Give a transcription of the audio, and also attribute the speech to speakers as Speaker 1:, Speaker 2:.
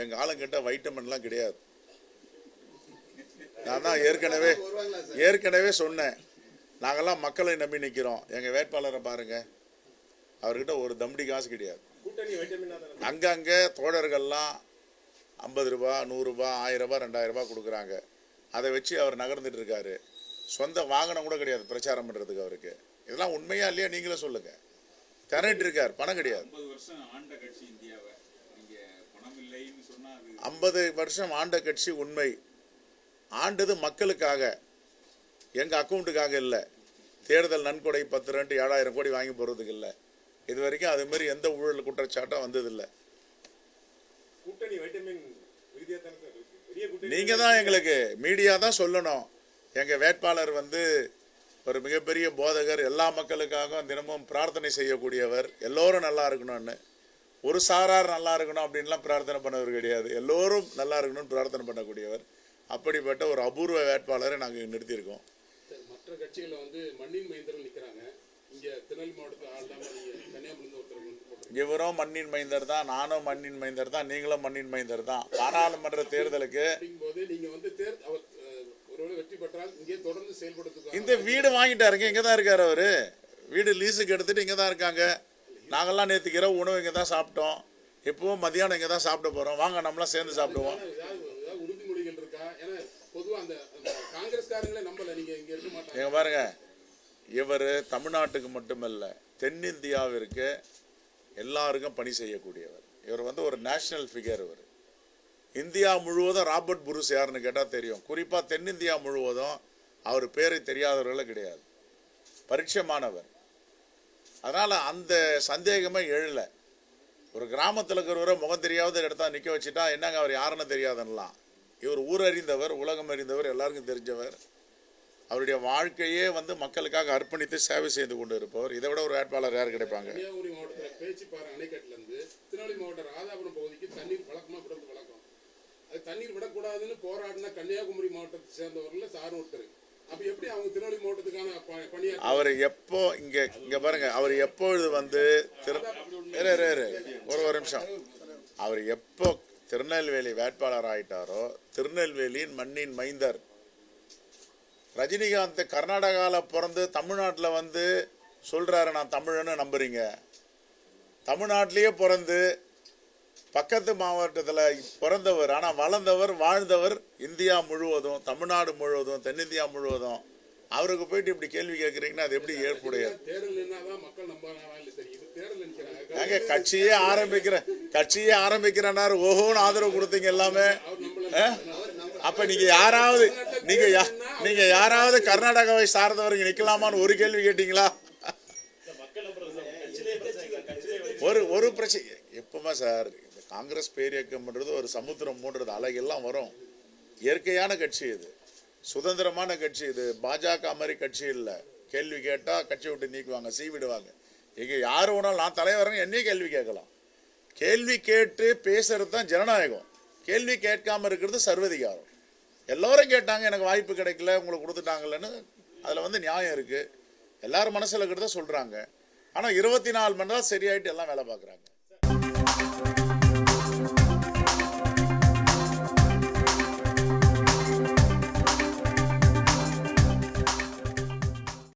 Speaker 1: எங்கள் ஆளுங்கிட்ட வைட்டமின்லாம் கிடையாது. நான் தான் ஏற்கனவே ஏற்கனவே சொன்னேன். நாங்கெல்லாம் மக்களை நம்பி நிற்கிறோம் எங்கள் வேட்பாளரை பாருங்க. அவர்கிட்ட ஒரு தம்படி காசு கிடையாது. அங்கங்கே தோழர்கள்லாம் ஐம்பது ரூபா நூறுரூபா ரெண்டாயிரம் ரூபாய் கொடுக்குறாங்க. அதை வச்சு அவர் நகர்ந்துட்டு இருக்காரு. சொந்த வாகனம் கூட கிடையாது பிரச்சாரம் பண்ணுறதுக்கு அவருக்கு. இதெல்லாம் உண்மையா இல்லையா நீங்களே சொல்லுங்க. திரண்டு இருக்கார். பணம் கிடையாது
Speaker 2: ஐம்பது வருஷம் ஆண்ட கட்சி இந்தியாவை நீங்க பணம் இல்லைன்னு சொன்னா அது
Speaker 1: ஐம்பது வருஷம் ஆண்ட கட்சி உண்மை. ஆண்டது மக்களுக்காக. எங்கள் அக்கௌண்ட்டுக்காக இல்லை. தேர்தல் நன்கொடை பத்து ரெண்டு ஏழாயிரம் கோடி வாங்கி போகிறதுக்கு இல்லை. இது வரைக்கும் அது மாதிரி எந்த ஊழல் குற்றச்சாட்டும் வந்ததில்லை.
Speaker 3: விருதியா தானே
Speaker 1: எங்களுக்கு மீடியா தான் சொல்லணும். எங்க வேட்பாளர் வந்து ஒரு மிகப்பெரிய போதகர். எல்லா மக்களுக்காகவும் தினமும் பிரார்த்தனை செய்யக்கூடியவர். எல்லோரும் நல்லா இருக்கணும்னு. ஒரு சாரார் நல்லா இருக்கணும் அப்படின்லாம் பிரார்த்தனை பண்ணவர் கிடையாது. எல்லோரும் நல்லா இருக்கணும்னு பிரார்த்தனை பண்ணக்கூடியவர். அப்படிப்பட்ட ஒரு அபூர்வ வேட்பாளரை நாங்கள் நிறுத்தியிருக்கோம்.
Speaker 4: மற்ற கட்சிகள்ல வந்து மண்ணின் மைந்தர்கள் இங்க திருநெல்வேலி மாவட்டத்தில் போட்டிருக்கீங்க.
Speaker 1: இவரும் மண்ணின் மைந்தர் தான் நானும் மண்ணின் மைந்தர் தான் நீங்களும் மண்ணின் மைந்தர் தான். பாராளுமன்ற தேர்தலுக்கு
Speaker 4: அப்படிங்கும்போது நீங்க வந்து தேர் அவர் அஹ், ஒருவேளை வெற்றி பெற்றால் இங்கே தொடர்ந்து செயல்படுத்துக்கு
Speaker 1: இந்த வீடு வாங்கிட்டாருங்க இங்கே தான் இருக்காரு அவரு. வீடு லீஸுக்கு எடுத்துட்டு இங்கே தான் இருக்காங்க. நாங்கெல்லாம் நேற்றுக்கு இரவு உணவு இங்கே தான் சாப்பிட்டோம். இப்பவும் மதியானம் இங்கே தான் சாப்பிட போகிறோம் வாங்க நம்மளாம் சேர்ந்து சாப்பிடுவோம்.
Speaker 4: ஏதாவது ஏதாவது உறுதிமொழிகள் இருக்கா? ஏன்னா பொதுவா அந்த அந்த காங்கிரஸ்காரங்களே நம்பல. நீங்க இங்க இருக்க மாட்டாங்க.
Speaker 1: இங்க பாருங்க. இவர் தமிழ்நாட்டுக்கு மட்டுமல்ல தென்னிந்தியாவிற்கு எல்லாருக்கும் பணி செய்யக்கூடியவர். இவர் வந்து ஒரு நேஷனல் ஃபிகர் இவர். இந்தியா முழுவதும் ராபர்ட் புருஸ் யாருன்னு கேட்டால் தெரியும். குறிப்பாக தென்னிந்தியா முழுவதும் அவர் பேரை தெரியாதவர்களே கிடையாது. பரிட்சயமானவர் அதனால் அந்த சந்தேகமே எழலை. ஒரு கிராமத்தில் இருக்கிறவரை முகம் தெரியாத இடத்தா நிற்க வச்சுட்டா என்னங்க அவர் யாருன்னு தெரியாதுன்னலாம். இவர் ஊர் அறிந்தவர் உலகம் அறிந்தவர் எல்லாருக்கும் தெரிஞ்சவர். அவருடைய வாழ்க்கையே வந்து மக்களுக்காக அர்ப்பணித்து சேவை செய்து கொண்டு இருப்பவர் இதை விட ஒரு வேட்பாளர் யார் கிடைப்பாங்க?
Speaker 4: கன்னியாகுமரி திருநெல்வேலி மாவட்டம் பகுதிக்கு தண்ணீர் வழக்கம் அது தண்ணீர் விடக்கூடாதுன்னு போராடின கன்னியாகுமரி மாவட்டத்தை சேர்ந்தவர்கள் சார் ஒருத்தர்.
Speaker 1: அவர் எப்போ இங்க இங்க பாருங்க அவர் எப்பொழுது வந்து திரு ஒரு ஒரு நிமிஷம். அவர் எப்போ திருநெல்வேலி வேட்பாளர் ஆயிட்டாரோ திருநெல்வேலியின் மண்ணின் மைந்தர் ரஜினிகாந்த் கர்நாடகாவில் பிறந்து தமிழ்நாட்டில் வந்து சொல்றாரு நான் தமிழன்னு நம்புறீங்க. தமிழ்நாட்டிலேயே பிறந்து பக்கத்து மாவட்டத்தில் பிறந்தவர் ஆனால் வளர்ந்தவர் வாழ்ந்தவர் இந்தியா முழுவதும் தமிழ்நாடு முழுவதும் தென்னிந்தியா முழுவதும். அவருக்கு போயிட்டு இப்படி கேள்வி கேட்குறீங்கன்னா அது எப்படி ஏற்புடையது நாங்க கட்சியே ஆரம்பிக்கிற கட்சியே ஆரம்பிக்கிறனாரு ஓஹோன்னு ஆதரவு கொடுத்தீங்க எல்லாமே? அப்ப நீங்க யாராவது நீங்க நீங்க யாராவது கர்நாடகாவை சார்ந்தவர்கள் நிக்கலாமான்னு ஒரு கேள்வி கேட்டீங்களா? ஒரு ஒரு பிரச்சனை எப்பவுமே சார் காங்கிரஸ் பேரியக்கம்ன்றது ஒரு சமுத்திரம் மூன்றது அலைகள்லாம் வரும். இயற்கையான கட்சி இது. சுதந்திரமான கட்சி இது. பாஜக மாதிரி கட்சி இல்லை. கேள்வி கேட்டால் கட்சி விட்டு நீக்குவாங்க சீ விடுவாங்க இங்கே யார் வேணாலும் நான் தலைவரங்க என்னையும் கேள்வி கேட்கலாம். கேள்வி கேட்டு பேசுறது தான் ஜனநாயகம். கேள்வி கேட்காம இருக்கிறது சர்வதிகாரம். எல்லோரும் கேட்டாங்க எனக்கு வாய்ப்பு கிடைக்கல உங்களுக்கு கொடுத்துட்டாங்களேன்னு அதில் வந்து நியாயம் இருக்குது எல்லாரும் மனசில் இருக்கிறத சொல்கிறாங்க ஆனால் இருபத்தி நாலு மணி நேரம் சரியாயிட்டு எல்லாம் வேலை பார்க்குறாங்க.